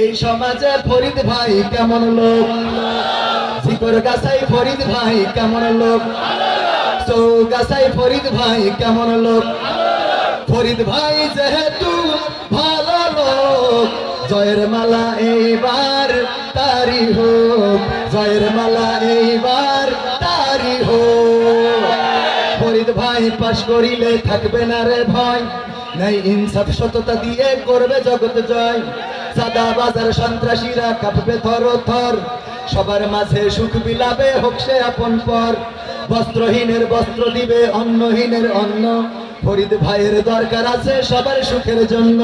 এই সমাজে ফরিদ ভাই কেমন লোক? জিকর গাছাই ফরিদ ভাই কেমন লোক? চৌগাছাই ফরিদ ভাই কেমন লোক? ফরিদ ভাই যেহেতু ভালো লোক, জয়ের মালা এইবার তারি হোক। জয়ের মালা এইবার তারি হোক। ফরিদ ভাই পাশ করিলে থাকবে না রে ভয় নাই ইনসাফ সততা দিয়ে করবে জগৎ জয়। সাদা বাজার সন্ত্রাসীরা কাঁপবে থর থর। সবার মাঝে সুখ বিলাবে হোক সে আপন পর। বস্ত্রহীনের বস্ত্র দিবে অন্নহীনের অন্ন। ফরিদ ভাইয়ের দরকার আছে সবার সুখের জন্য।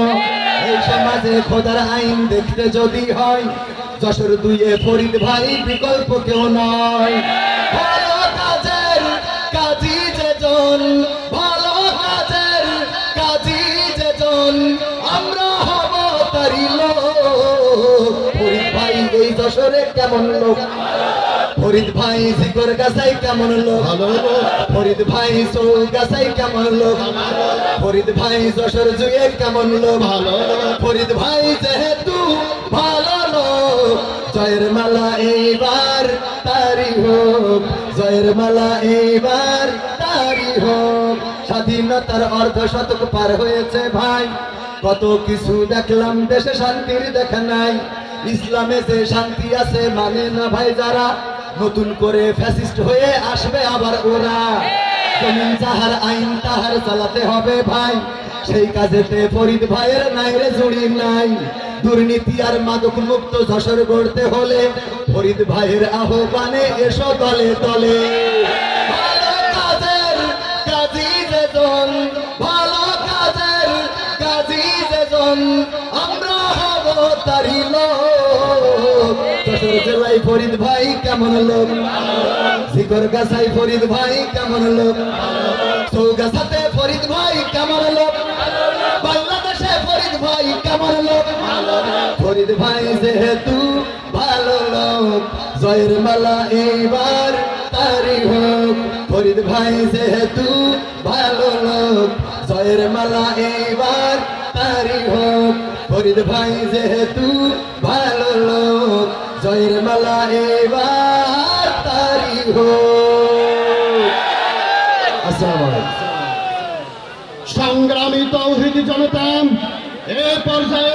এই সমাজে খোদার আইন দেখতে যদি হয়, যশোর দুইয়ে ফরিদ ভাই বিকল্প কেউ নয়। এই যশোরে কেমন লোক? ফরিদ ভাই জিকর গাছাই কেমন লোক? ফরিদ ভাই চৌল গাছাই কেমন লোক? ফরিদ ভাই যশোর জুয়ে কেমন লোক? ভালো ফরিদ ভাই যেহেতু ভালো লোক জয়ের মালা এইবার তারি হোক। জয়ের মালা এইবার তারি হোক। স্বাধীনতার অর্ধ শতক পার হয়েছে ভাই। কত কিছু দেখলাম দেশে শান্তির দেখা নাই। ইসলামে যে শান্তি আছে মানে না ভাই যারা? নতুন করে ফ্যাসিস্ট হয়ে আসবে আবার ওরা। জমিন যাহার আইন, তাহার চালাতে হবে ভাই। সেই কাজেতে ফরিদ ভাইয়ের নাইরে জুড়ি নাই। দুর্নীতি আর মাদক মুক্ত যশোর গড়তে হলে ফরিদ ভাইয়ের আহ্বানে এসো দলে দলে। আমরা হব তারি লোক। জেলায় ফরিদ ভাই, কেমন লোক? শিকর ফরিদ ভাই, কেমন লোক? চৌগাছাতে ফরিদ ভাই, কেমন লোক? বাংলাদেশে ফরিদ ভাই, কেমন লোক? ফরিদ ভাই যেহেতু ভালো লোক, জয়ের মালা এইবার তারি হোক। ফরিদ ভাই যেহেতু ভালো লোক, জয়ের মালা এইবার তারি হোক। ফরিদ ভাই যেহেতু ভালো লোক জয়ের মালা এবার তারি হো সংগ্রামী তৌহিদ জনতা এ পর্যায়ে